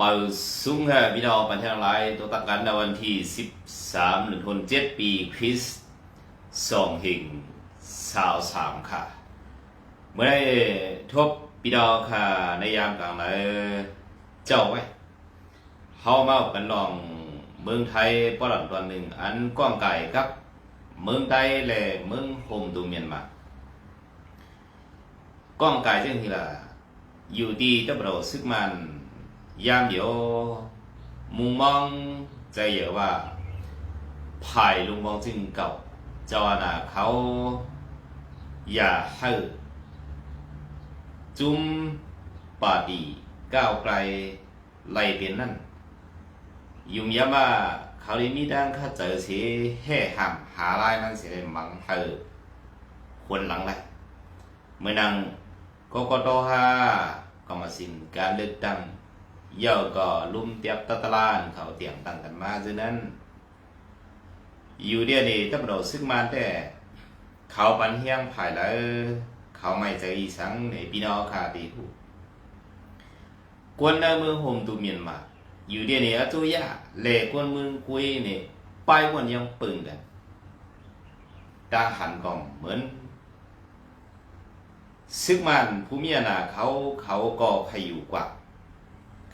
มาซุ้งฮะพี่น้องปันเทศหลายตัวตักกันในวันที่ 13หรือคน7ปีคริสต์สองหิงสาวสามค่ะ เมื่อได้ทบพี่น้องค่ะ ในยามกลางเลยเจ้าไว้เฮามากันลองเมืองไทยปอลันตัวหนึ่งอันกว้างไกลครับ เมืองไทยและเมืองโฮมตูเมียนมากว้างไกลจังทีละอยู่ดีตะบเราซึกมัน ยามเดียวมุมมองใจเยอะว่าภายลุงมองจึงเก่าเจ้าน่ะเขาอย่าให้จุ้มปาดีก้าวไกลไล่เป็นนั่นยุ่มยามาเขาได้มีด้านข้าเจอเสียแห่หำหาลายมันเสียมังเธอควรหลังไรเมื่อนังกกตห้ากรรมสินการเลือกตั้ง ย่าก็ลุ่มเตียบตะตะลานเขาเตียงตั้งกันมาฉะนั้น อยู่เดียวนี้ถ้าเราซึกมาแต่เขาปันเฮียงภายแล้วเขาไม่ใจอีสังในพี่น้องคาตีผู้กวนในเมืองโฮมตูเมียนมา อยู่เดียวนี้อาจุยาเล่กวนเมืองกุยนี่ไปวันยังปึงกันตาหันกองเหมือนซึกมันผู้มีอาณาเขาเขาก็ใครอยู่กว่า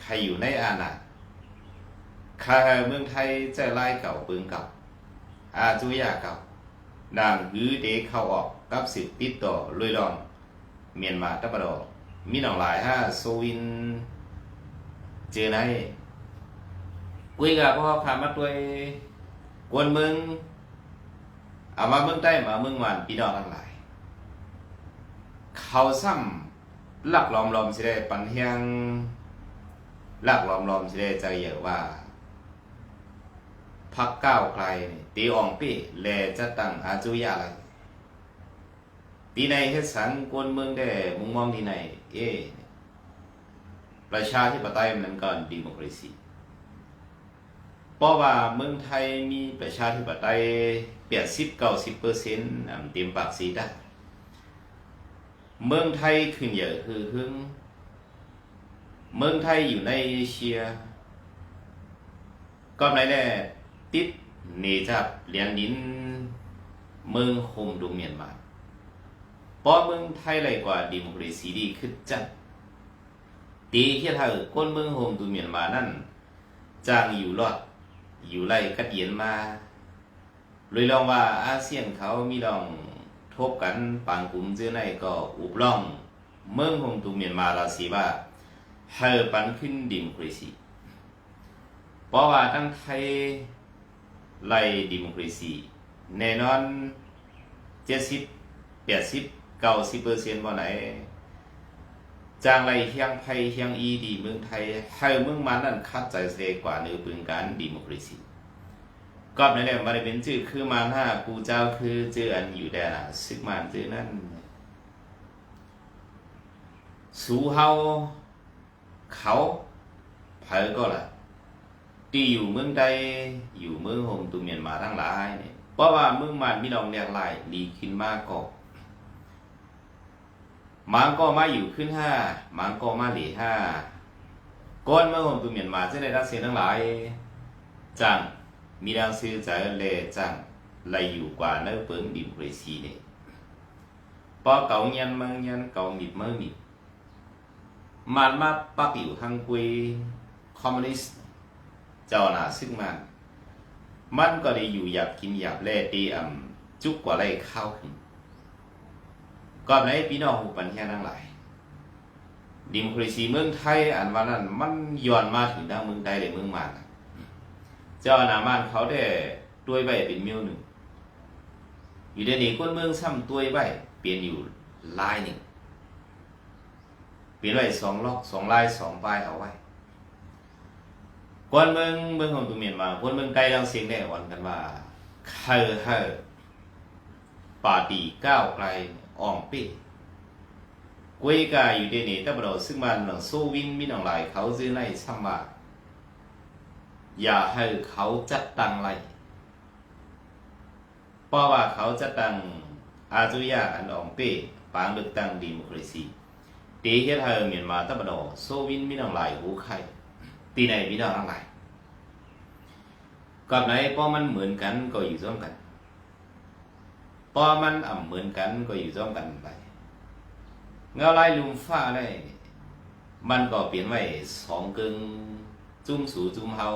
ใครอยู่ในอาณาใครเมืองไทยจะไล่เก่าปืนเก่าอาจุยาเก่านางหือเดเข้าออกกับสิทธิ์ติดต่อลุยลองเมียนมาตะปะดอมีน้องหลายฮะโซวิน เจอไหนกุยกับพ่อพามาด้วยกวนเมืองเอามาเมืองใต้มาเมืองมันพี่น้องทั้งหลาย เขาซ้ำลักลอมลอมสิได้ปันเฮียง ลักลอมลอมสิได้ใจเยอะว่าพักก้าวไกลตีอองปี้แลจะตั้งอาจุยาอะไรตีในเฮ็ดสันกวนเมืองได้มุมมองที่ไหนเอ๊ประชาธิปไตยมันก็ดิโมคราซีเพราะว่าเมืองไทยมีประชาธิปไตยเปียสิบเก้าสิบเปอร์เซ็นต์เต็มปากสีได้เมืองไทยขึ้นเยอะคือหึง เมืองไทยอยู่ในเอเชียก็ไหนแน่ติดหนีจากเหรียญดินเมืองโฮมดูเมียนมาเพราะเมืองไทยไรกว่าดิโมคราซีดีขึ้นจังตีเฮียเธอคนเมืองโฮมดูเมียนมานั่นจางอยู่รอด อยู่ไล่กัดเย็นมาเลยลองว่าอาเซียนเขามีลองทบกันปางกลุ่มเจอในก็อุบล่อง เมืองโฮมดูเมียนมาเราสีว่า เฮอปันขึ้นดิโมคราซีเพราะว่าตั้งไทยไล่ดิโมคราซีแน่นอนเจ็ดสิบแปดสิบเก้าสิบเปอร์เซ็นต์บ่ไหนจางไรเฮียงไทยเฮียงอีดีเมืองไทยให้เมืองมันนั่นคัดใจเสกว่าในปืนการดิโมคราซีก็นั่นแหละมาได้เป็นชื่อคือมาหน้ากูเจ้าคือชื่ออันอยู่แดนซึกมันชื่อนั่น สูเฮา เขาเผอก็ล่ะที่อยู่เมืองใดอยู่เมืองโฮมตุเมียนมาทั้งหลายเนี่ยเพราะว่าเมืองมันมีน้องเรียกหลายดีขึ้นมากก็มันก็มาอยู่ขึ้นห้ามันก็มาหลีห้าก้อนเมืองโฮมตุเมียนมาจะได้รักเสียทั้งหลายจังมีดังซื้อใจเลจังไหลอยู่กว่าเนื้อเปิงดิมเรซีเนี่ยพอเก่ายันเมืองยันเก่ามิดเมืองมิด มันมาปักอยู่ทางกุยคอมมิวนิสต์เจ้าหน้าซึ่งมันมันก็ได้อยู่อยากกินอยากแล่ตีอ่ำจุกกว่าไรเข้าขึ้นก่อนในพี่น้องหูปันแค่ทั้งหลายดิมคราซีเมืองไทยอันวันนั้นมันย้อนมาถึงทาเมืองใดเลยเมืองมันเจ้าหน้ามันเขาได้ด้วยใบเป็นมิวหนึ่งอยู่ในนี้คนเมืองซ้ำตัวใบเปลี่ยนอยู่ลายหนึ่ง ปีนไว้สองล็อกสองลายสองใบเอาไว้คนเมืองเมืองของตุเมียนมาคนเมืองไกลดังเสียงได้อ่อนกันว่าเฮอเฮอปาตีก้าวไกลอ่องปี้กวยกาอยู่ในนี้แต่บเราซึ่งมันหนังโซวินมีหนังหลายเขาซื้อในซ้ำว่าอย่าให้เขาจัดตังไรเพราะว่าเขาจะตังอาจุยาอันอ่องปี้ปางเลือกตั้งดิโมคราซี ตีเฮ็ดให้เมียนมาแต่บเราโซวินมีหนังหลายหูไข่ตีไหนพี่น้องทั้งหลายกับไหนพอมันเหมือนกันก็อยู่ร่วมกันพอมันอ่ำเหมือนกันก็อยู่ร่วมกันไปเงาลายลุมฟ้าได้มันก็เปลี่ยนไว้สองกึ่งจุ้มสูจุ้มเฮา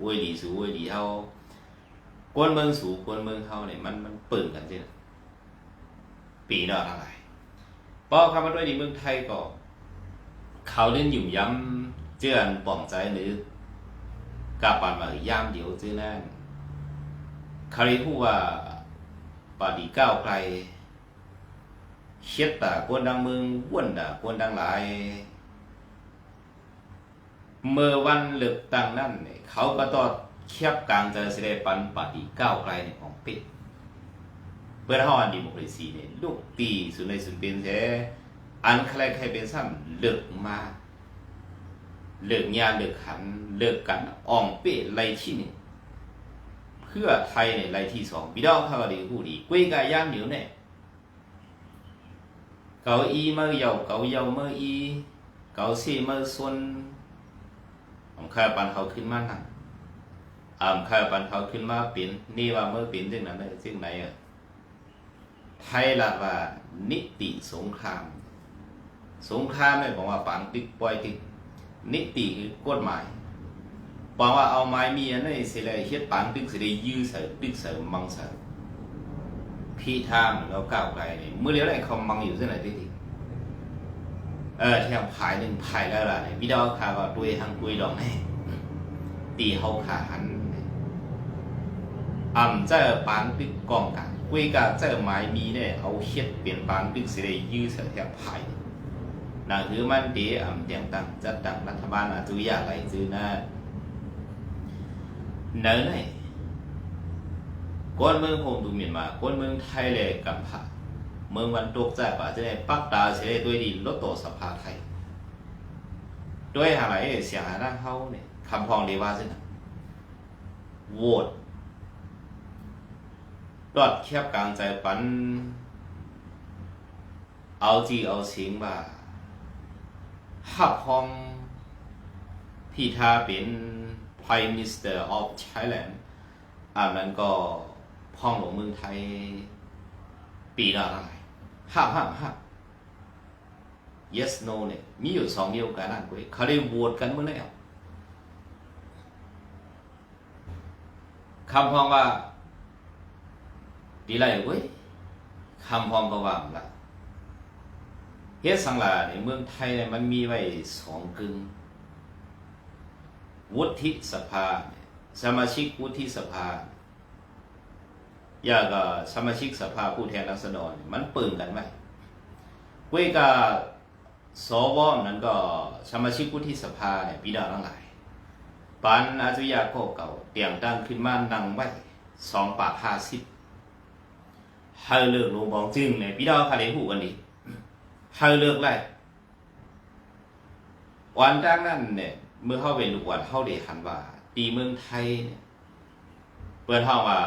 เวดีสูเวดีเฮากวนเมืองสูกวนเมืองเฮาเนี่ยมันมันเปิ่งกันใช่ไหมปีนอกทั้งหลาย พอคำว่าด้วยในเมืองไทยก็เขาเล่นหยุ่ย้ำเจือนป่องใจหรือกาปันมาย่ามเดียวจื้อนั่นเขาเรียกว่าปาดีก้าวไกลเช็ดตากวนดังเมืองว่วนด่ากวนดังหลายเมื่อวันเลือกตั้งนั่นเขาก็ต้องเคียบกลางเจะแสดงปันปาดีก้าวไกลในของปิด เพื่อให้อันดิโมคราซีเนี่ยลูกตีสุดในสุดเป็นแท้อันใครใครเป็นซ้ำเลือกมาเลือกยาเลือกขันเลือกกันอ่องเป้ไล่ที่หนึ่งเพื่อไทยเนี่ยไล่ที่สองพี่น้องเขาก็ดีผู้ดีกุ้ยกายย่างเหนียวเนี่ยเกาอีเมื่อเยาเกาเยาเมื่ออีเกาซีเมื่อส่วนผมข้าปันเขาขึ้นมานั่งอ่าข้าปันเขาขึ้นมาเป็นนี่ว่าเมื่อเป็นจึงนั้นเลยจึงไหนอะ ไทยละว่านิติสงคราม สงครามไม่บอกว่าปังติ๊กปล่อยติ๊กนิติคือกฎหมายบอกว่าเอาไม้มีอันนี้สิเลยเฮ็ดปังติ๊กสิได้ยื้อใส่ติ๊กใส่มังใส่พี่ทามแล้วก้าวไกลนี่เมื่อเรียกอะไรเขามังอยู่ที่ไหนติ๊กเออแถมภายหนึ่งภายแล้วล่ะเนี่ยพี่ดาวขาก็ด้วยทางกุยดอกแน่ตีเฮาขาหันอ่ำเจอปังติกกองกัน กุยกะเจอไม้มีเนี่ยเอาเฮ็ดเปลี่ยนปังติ๊กสิได้ยื้อใส่แถมภายนั่นคือมันเดีอ่ำเตียงตั้งจัดตั้งรัฐบาลอาจุยาไหลจือนะเนินไหนกวนเมืองโฮมดูเมียนมากวนเมืองไทยเลยกับผาเมืองวันตกใจป่าจะได้ปักตาเสียด้วยดีลดโตสภาไทยด้วยอะไรเสียหายด้านเขาเนี่ยคำพองเดีว่าสินะโหวต รอดแคบกลางใจปัน เอาจีเอาเสียงว่าหับห้องพี่ทาเป็น Prime Minister of Thailand อันนั้นก็พ่องหลวงเมืองไทย ปีละอะไรห้าห้าห้า yes no เนี่ย มีอยู่สองเดียวกันนั่นกุ้ยเขาได้โหวตกันเมื่อไหร่คำพองว่า ดีไรเว้ยคำพองก็ว่าละเฮ็ดสังหลาในเมืองไทยเนี่ยมันมีไว้สองกึ่งวุฒิสภาเนี่ยสมาชิกวุฒิสภาอยาก็สมาชิกสภาผู้แทนราษฎรมันปึงกันไหมเว้ยกับสวนั้นก็สมาชิกวุฒิสภาเนี่ยพี่น้องทั้งหลายปานอาจุยาโคเก่าเตียงตั้งขึ้นมานั่งไว้สองปากห้าสิบ ให้เลือกลงบองจึงเนี่ยพี่น้องคาเลหูกันดีเลือกไล่วันจากนั้นเนี่ยเมื่อเข้าเป็นลูกวันเข้าเดหันว่าตีเมืองไทยเนี่ยเปิดห้องว่า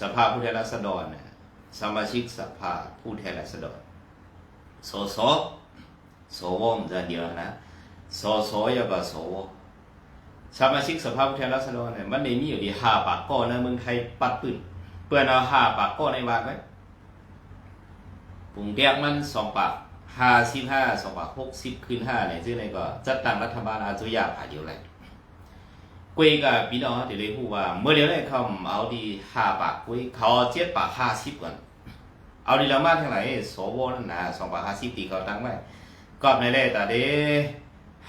สภาผู้แทนราษฎรเนี่ยสมาชิกสภาผู้แทนราษฎรสสสวมจะเดียวนะสสอย่ากับสวสมาชิกสภาผู้แทนราษฎรเนี่ยมันได้มีอยู่ดีห้าปากก้อนในเมืองไทยปัดปืน เปื่อนเอาห้าปากก้อนในวางไว้ปุ่งแดกมันสองปากห้าสิบห้าสองปากหกสิบคืนห้าเนี่ยซึ่งในก็จัดตั้งรัฐบาลอาจุยาผ่าเดียวเลยกุยกับพี่น้องเดี๋ยวเลยพูดว่า เมื่อเดี๋ยวเลยเขาเอาดีห้าปากกุ้ยเขาเจ็ดปากห้าสิบก่อนเอาดีแล้วมากเท่าไหร่สวนั่นนะสองปากห้าสิบตีเขาตั้งไว้ก็ในแรกแต่เด้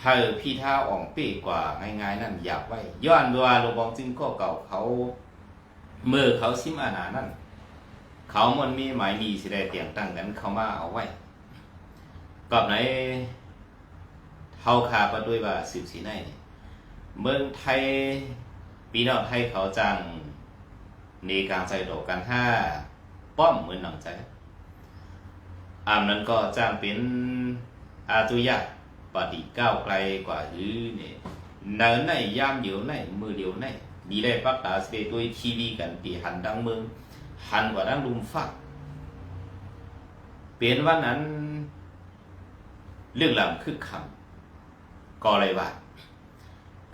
ให้พี่ท่าอ่องปีกว่าง่ายๆนั่นอยากไว้ย้อนว่าโลบองจึงก็เก่าเขา มื่อเขาซิมอานานั่น เขามันมีหมายมีสิได้เตียงตั้งกันเขามาเอาไว้กับไหนเท่าคาประด้วยว่าสิบสีในเมืองไทยปีนอกไทยเขาจังในกลารใจโดกันห้าป้อมเหมือนหนังใจอามนั้นก็จ้างเป็นอาตุยะปฏิก้าวไกลกว่าหรือเนี่ยเนินในย่ามเดียวในมือเดียวใน ดีได้ปักาสเตด้วยทีวีกันตีหันดังเมืองหันกว่าดังลุมฟักเปลี่ยนวันนั้น เรื่องราวคึกคักก็เลยว่า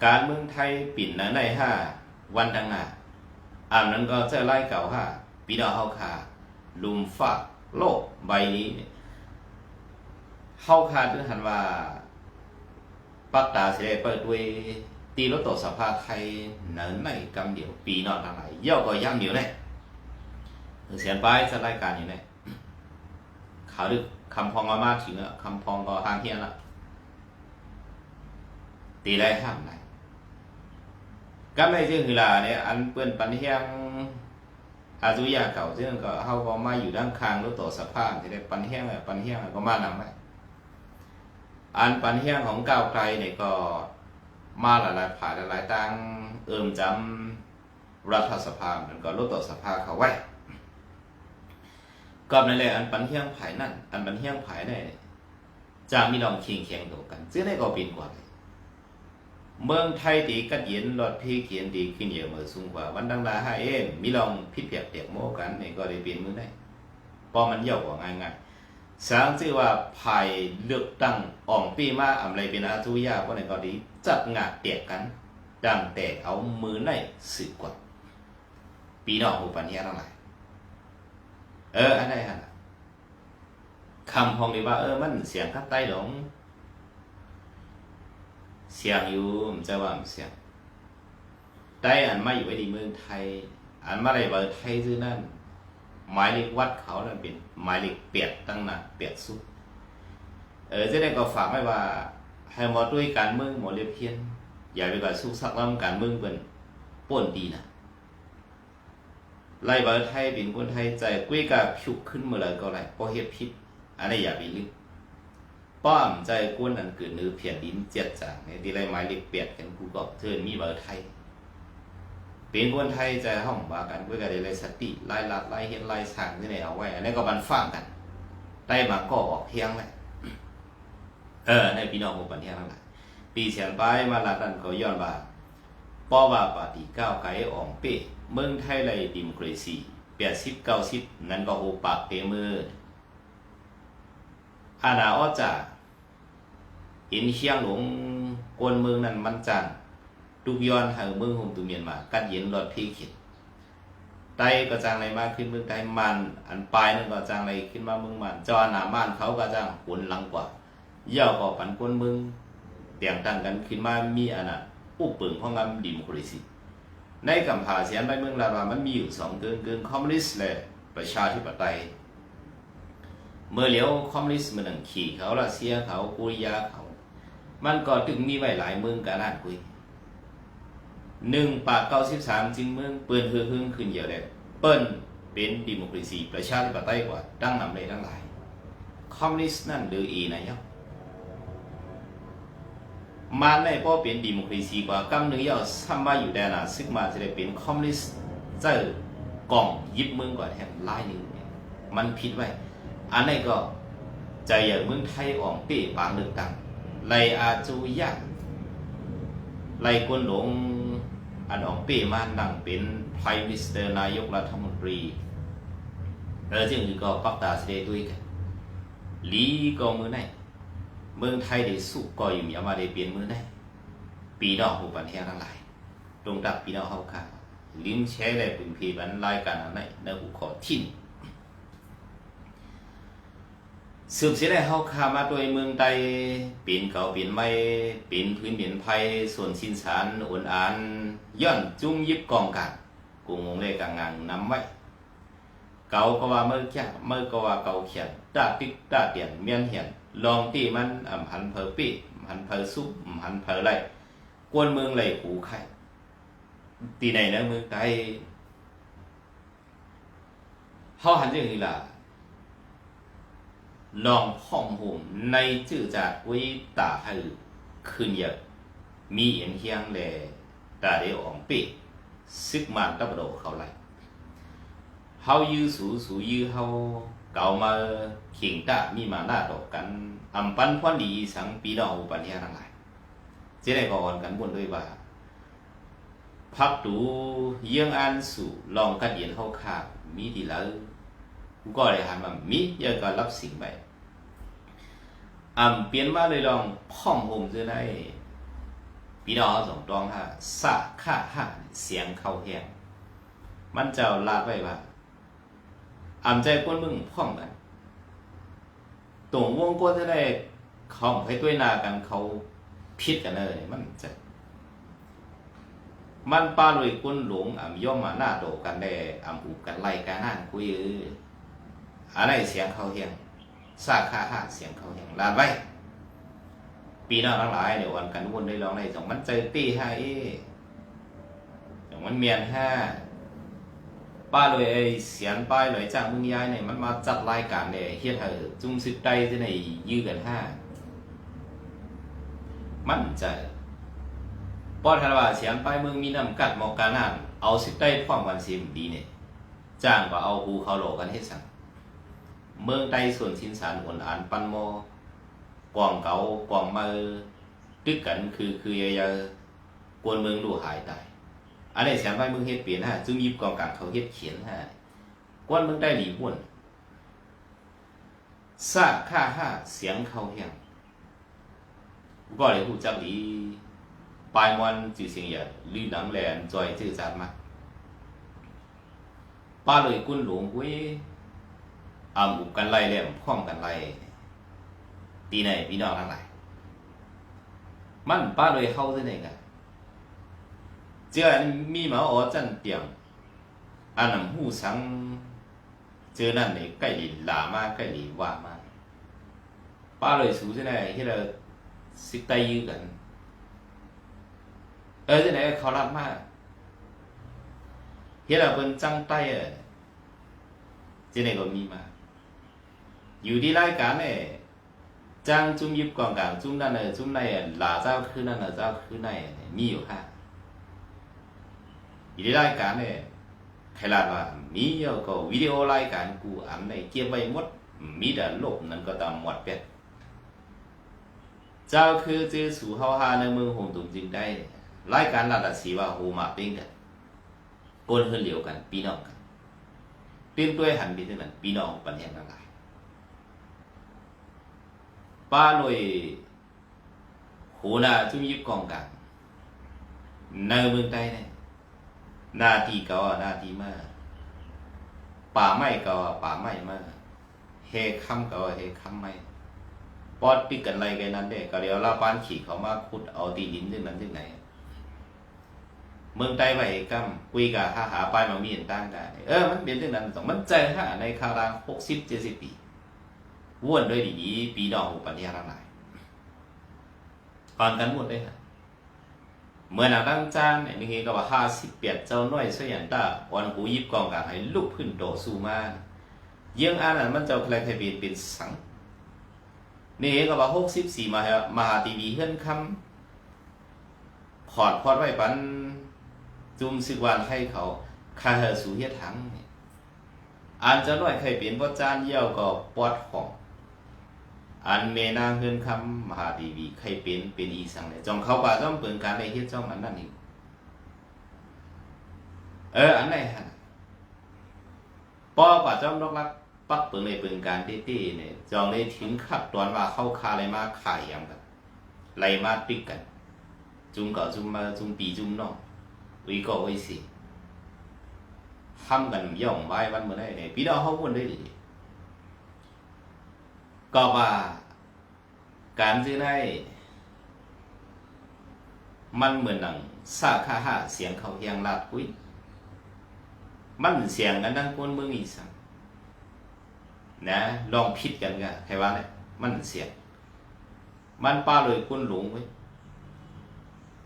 การเมืองไทยปิ่นในห้าวันดังหน้าอันนั้นก็จะไล่เก่าห้าปีดาเฮาคาลุมฝากโลกใบนี้เนี่ยเฮาคาถึงหันว่าปักตาสิได้เปิดด้วย ตีรถต่อสภาไทยเหนินในกำเดียวปีนอนทั้งหลายย่อก็ย่ำเดียวเนี่ยเสียนไปจะรายการอยู่เนี่ยขาดึกคำพองมามาถึงอะคำพองก็ห้างเฮียนละตีได้ห้ามไหนก็ไม่ใช่คือลาเนี่ยอันเปื้อนปันเฮียงอาจุยาเก่าซึ่งก็เฮาก็มาอยู่ด้านข้างรถต่อสภาที่ได้ปันเฮียงอะปันเฮียงอะก็มานำไปอันปันเฮียงของก้าวไกลเนี่ยก็ มาหลายๆผ่านหลายๆตั้งเอิมจำรัฐสภามันก็ลดต่อสภาเขาไว้ก็นั่นแหละอันปันเฮียงไผ่นั่นอันปันเฮียงผ่เนี่จะมีลองเคียงเคียงตัวกันซึ่งได้ก็เป็นกว่าเมืองไทยตีกัดเย็นรถพี่เขียนดีขึ้นเยอะเมื่อสูงกว่าวันดังลาห้าเอ็มมีลองพิษเปียกเปียกโมกันเนี่ก็ได้เปลี่ยนมือได้พราะมันเยอะกว่าง่ายๆสางชื่อว่าภายเลือกตั้งอ่องปีมาอำไรเป็นอาทุยาเพราะในกรณี จัดงานเตียกกัน ดังแต่เอามือในสืบกว่าปีนอกหูปัญญาทั้งหลายเอออันไหนฮะคำพองดีว่า เออมันเสียงข้าใต้หลงเสียงอยู่มจะว่ามเสียงได้อันมาอยู่ไว้ดีเมืองไทย อันมาอะไรเบอร์ไทยซื่อนั่นหมายเลขวัดเขานี่ยเป็นหมายเลขเปียดตั้งหนักเปียดสุด เออจะได้ก็ฝากไว้ว่า ให้หมอด้วยการเมืองหมอเรียบเพียน อย่าไปก่อนสุกสักล้ำการเมืองเป็นป่นดีนะไล่บาไทยเป็นคนไทยใจกุ้ยกับผิวขึ้นเมื่อไรก็ไรเพราะเฮ็ดพิษอันนี้อย่าไปลืมป้อมใจกวนอันเกิดเนื้อเพียนดินเจ็ดจางในที่ไรหมายเลขเปียดกันกูก็เทินมีเบอร์ไทย เป็นคนไทยใจห้องว่ากันเพื่อกันได้สติไล่ลัดไล่เห็นไล่สั่งที่ไหนเอาไว้ อันนี้ก็บันฟังกันได้มาก็ออกเที่ยงไว้ เออในพี่น้องหมู่ปันเที่ยงทั้งหลายปีเสียนไปมาลาดันก็ย้อนว่าป้อว่าปฏิก้าวไกลอ่องเป้เมืองไทยไรดิมกรีซีแปดสิบเก้าสิบนั่นก็โอปากเปมืออาณาอ้อจ่าเห็นเชียงหลงกวนเมืองนั้นมันจังทุกย้อนหาเมืองโฮมตุเมียนมา กัดเย็นรอดพี่ขิดไตก็จางไรมากขึ้นเมืองไตมัน อันปลายนั่นก็จางไรขึ้นมาเมืองมันจอหนาม่านเขาก็จางหุนหลังกว่า เย่าก็ปันก้นมืองเตียงตั้งกันขึ้นมามีอันน่ะอุปเปิงของงำดิมโครซีในกำพาเสียนไปเมืองลาวามันมีอยู่สองเกินเกินคอมมิวนิสต์และประชาธิปไตยเมื่อเหลียวคอมมิวนิสต์มันหนังขี่เขารัสเซียเขากุริยาเขา มันก็ถึงมีไว้หลายเมืองกันนั่นคุยหนึ่งปากเก้าสิบสามจริงเมืองเปิ้นเฮือฮึ่งขึ้นเยอะเลยเปิ้นเป็นดิโมคราซีประชาธิปไตยกว่าดั้งนำเลยทั้งหลายคอมมิวนิสต์นั่นหรืออีนะยับ มาในพอเป็นดิโมคราซีกว่ากำหนึ่งยาซ้ำมาอยู่ได้นะซึ่งมาจะได้เป็นคอมมิวนิสต์เจ้ากล่องยิบเมืองกว่าแทนลายหนึ่งเนี่ยมันผิดไว้ อันนี้ก็ใจอย่างเมืองไทยอ่องเป้ปางเลือกตั้งไลอาจูยะไลกวนหลงอันออกเป้มานั่งเป็น Prime Minister นายกรัฐมนตรีเออจึงก็ปักตาเสดด้วยกันลีก็มือไหน เมืองไทยได้สู้ก็อยู่มีมาได้เปลี่ยนมือไหนปีนอกหูปันแห้งทั้งหลายตรงดับปีนอกเฮาค่ะลิ้มแช่เลยเป็นพีบันรายการอันไหนในหูขอทิ้นสืบเสียได้เฮาคามาโดยเมืองใดปีนเก่าปีนไม่เปลี่ยนพื้นปีนไผ่ส่วนชินสารอ่อนอานย่อนจุ้งยิบกองกันกูงงเลยกังงังน้ำไว้เก่าก็ว่าเมื่อแค่เมื่อก็ว่าเก่าเขียนตาติ๊กตาเตียนเมียนเหียน ลองตีมันอ่ำหันเพอปีหันเพอซุปหันเพอไรกวนเมืองไหลหูไข่ตีไหนนะเมืองใดเฮาหันจังนี้ล่ะลองห้องห่มในจื่อจากวิตาให้ขึ้นเยอะมีเอียนเฮียงแลตาเดียวอ่องปีซึกมันตับโดเขาไหลเฮายื้อสูสูยื้อเฮา เก่ามาเข่งตามีมาหน้าดอกกันอำปันพวันดีสังปีดอกอุปันเฮียทั้งหลายเจ๊ได้ก่อนกันบนด้วยว่าพักดูเยี่ยงอันสู่ลองกันเย็นเฮาขามีดีแล้วก็เลยหันมามีเยอะก็รับสิ่งไปอ่ำเปลี่ยนมาเลยลองพ่อมโฮมจะได้พี่น้องส่งตองห้าซาค่าห้าเสียงเข้าแห้งมันจ้าลาไว้ว่า อำใจคนมึงพร้อมกันตรงวงกลที่ได้เขาให้ด้วยนากันเขาพิดกันเลย มันจะมันปลาลุยกุนหลงอ่ำย่อมมาหน้าโดกันได้อ่ำอูกันไล่กันนั่นคุยเอออะไรเสียงเขาเฮียงซาค่าห้าเสียงเขาเฮียงลาดไว้ปีหน้าทั้งหลายเดี๋ยววันกันวนได้ลองในสองมันใจตีห้าเอสองมันเมียนห้า ป้าเลยไอเสียนป้ายเลยจ้างมึงย้ายเนี่ยมันมาจัดรายการเนี่ยเฮียเธอจุ่มสิบใจที่ไหนยื้อกันห้ามันใจป้อทาว่าเสียนป้ายมึงมีน้ำกัดหมอกการนั่นเอาสิบใจพร้อมกันสิมดีเนี่ยจ้างก็เอาหูเขาโลกันให้สั่งเมืองใดส่วนชินสารอ่อนอ่านปันโม quảng cáo quảng mà tức cẩn คือคือเยอะๆกวนเมืองดูหายตาย อันนี้เสียงไปเมืองเฮ็ดเปลี่ยนฮะจึงยิบกองกลางเขาเฮ็ดเขียนฮะกวนมืองได้หลีบ่วนซาค่าห้าเสียงเขาเฮียงก็เลยฮู้จักดีปลายมวนจือเสียงอย่าลือหนังแลนจอยจือจัดมาป้าเลยกุนหลวงเว้ยอำอุกกันไล่แหลมพร้อมกันไล่ปี này ปี nọ đang lại มันป้าเลยเข้าที่ไหนกัน เจ้ามีมาอ๋อจันเตียงอันนั้นหูสังเจอนั่นนี่ใกล้หลีหลามาใกล้หลีว่ามาป้าเลยสูที่ไหนที่เราสิตายยื้อกันเออที่ไหนเขารับมากที่เราเป็นจังใต้เออที่ไหนก็มีมาอยู่ที่รายการเนี่ย trang trung yếp quảng cảng trung นั่นเลย trung này là giao khứ นั่น là giao khứ này มีอยู่ห้า อยู่ในรายการเนี่ยใครลาดว่ามีเยอะก็วิดีโอรายการกูอันในเก็บไว้หมดมีแต่ลบนั่นก็ตามหมดเป็ดเจ้าคือจื้อสู่เฮาหาในเมืองหงตุงจึงได้รายการระดับสีว่าโหมาปิ้งกันกนเฮือเหลียวกันพี่น้องกันเปลี่ยนด้วยหันไปที่นั่นพี่น้องปัญญาทั้งหลาย ba lồi hồ na chung giúp con cả nơi mương tây này na thì có na thì mà bà mai có bà mai mà he khăm có he khăm mai ปอดปิดกันอะไรกันนั้นเด็ก็เดี๋ยวลาปานขี่เขามาขุดเอาตีดินที่นั้นที่ไหน เมืองใต้ไปกัมคุยกับหาหาไปมามีเห็นตั้งกันเออมันเป็นที่นั้นสองมันใจฮะในคารางหกสิบเจ็ดสิบปีว่วนด้วยดีปีดอกปัญญาทั้งหลายก่อนกันหมดเลยฮะ เมื่อนาตั้งจานเนี่ยนี่ก็ว่าห้าสิบเปียดเจ้าน้อยเสียนตาวันหูยิบกองกางให้ลุกขึ้นโตสู้มาเยี่ยงอันนั้นมันเจ้าใครใครเป็นเป็นสังนี่ก็ว่าหกสิบสี่มามาทีวีเฮือนคำพอดพอดไว้ปันจุ่มสึกวานให้เขาคาเฮสูเฮ็ดถังเนี่ยอันเจ้าน้อยเคยเป็นพ่อจานเยี่ยวก็ปอดของ อันเมนางเฮือนคำมหาดีวีใครเป็นเป็นอีสังเลยจองเขาป่าจ้องเปิงการในเฮ็ดจ้องอันนั้นนี่เอออันไหนฮะปอป่าจ้องดอกลักปักเปิงในเปิงการเต้ๆเนี่ยจองได้ถึงขับตอนว่าเข้าคาอะไรมาขายยำกันไรมาปิกกัน จุ่มก็จุ่มมาจุ่มปีจุ่มนอกวิก็ไว้สิทำกันย่องไว้วันเมื่อไรเนี่ยพี่น้องเขาวนได้ดี ก็ว่าการซื้อได้ มันเหมือนหนังซาคาหาเสียงเขาเฮียงลาดกุ้ยมันเสียงกันดังคนเมืองอีสานนะลองพิดกันกันใครว่าเนี่ยมันเสียง มันป้าเลยคุณหลงไว้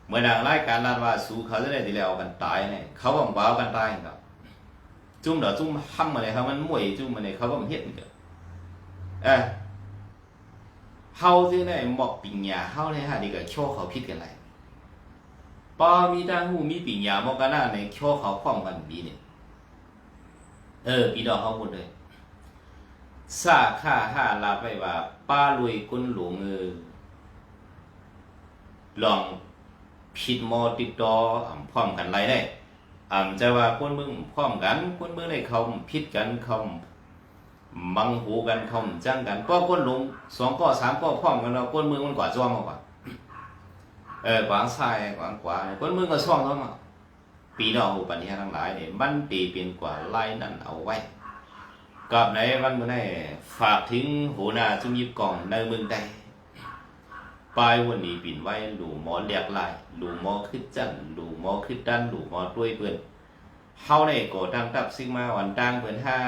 เมื่อนางรายการลาดว่าสู้เขาจะได้ทีแล้วกันตายเนี่ยเขาบอกว่ากันตายครับจุ่มเดี๋ยวจุ่มห้ำมาเลยครับมันมวยจุ่มมาเลยเขาบอกเฮ็ดกันเออ เฮาที่ไหนหมอกปิญญาเฮาเลยฮะนี่ก็โชว์เขาผิดกันไรปอมีทางหูมีปิญญาหมอกกันหน้าในโชว์เขาพร้อมกันบีเนี่ยเออพี่ดอกเขาหมดเลยซาค่าห้าลาไปว่าป้าลุยกุนหลวงเออลองผิดมอติดต่ออ่ำพร้อมกันไรได้อ่ำจะว่าคนมึงพร้อมกันคนมึงในเขาผิดกันเขา มังหูกันคอมจังกันก็ก้นลงสองก็สามก็พร้อมกันเราก้นมือมันกว่าจ้วงมากกว่าเออกวางซ้ายกวางขวาคนมืองก็ซ่องต้องมาปีนองอุปัญญาทั้งหลายเนี่ยมันตีเป็นกว่าไล่นั่นเอาไว้กับในวันเมื่อไหร่ฝากถึงหัวหน้าจุมยิบกองในเมืองใดปลายวันนี้ปิ่นไว้หลูหมอเรียกลายหลูหมอขึ้นจันหลูหมอขึ้นดันหลูหมอด้วยเพื่อนเฮาได้ก่อตั้งตับซิงมาวันตั้งเพื่อนห้า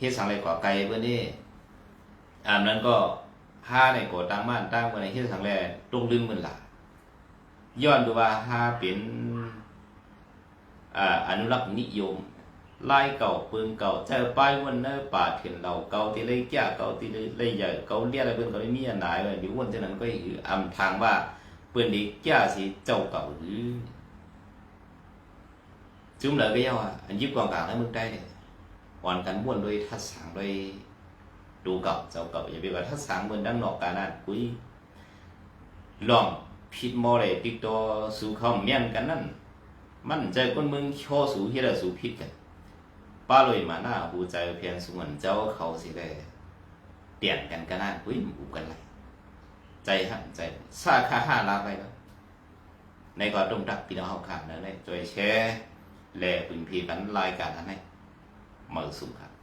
ฮ็ดสังไรกว่าไกลเพื่อนนี่อ่านั้นก็ห้าในก่อตั้งบ้านตั้งเพื่อนในเฮ็ดสังไรตรงลึงเมือนหล่ะย้อนดูว่าห้าเป็นอ่าอนุรักษ์นิยมลายเก่าปืนเก่าเจอป้ายวันเนอป่าเห็นเราเก่าที่เลยแก่เก่าที่เลยใหญ่เก่าเรียอะไรเพิ่นก็ไม่มีอันไหนเลยดิวันเท่านั้นก็คืออำทางว่าเปิ้นดีแก่สิเจ้าเก่าหรือจุ่มเลยก็ยังว่าอันยิบกองกลางในเมืองใต้เนี่ย วันกันม่วนโดยทัดสังโดยดูเก่าเจ้าเก่าอย่าไปว่าทัดสังเหมือนดังนอกกานั่นคุยลองผิดมอเลยติดต่อสู่เขาเมียนกันนั่นมันใจคนเมืองโชสู่เฮ็ดสู่ผิดกันป้าเลยมาหน้าหูใจเพียงสมวนเจ้าเขาสิได้เปลี่ยนกันกันนะหุ้ยอุกันไรใจหันใจซาคาห้าลาไปแล้วในก็ตรงดักพี่น้องเขาขาดนั่นเลยจอยแชร์แลปืนพีกันรายการนั้นให้าสุ่มครับ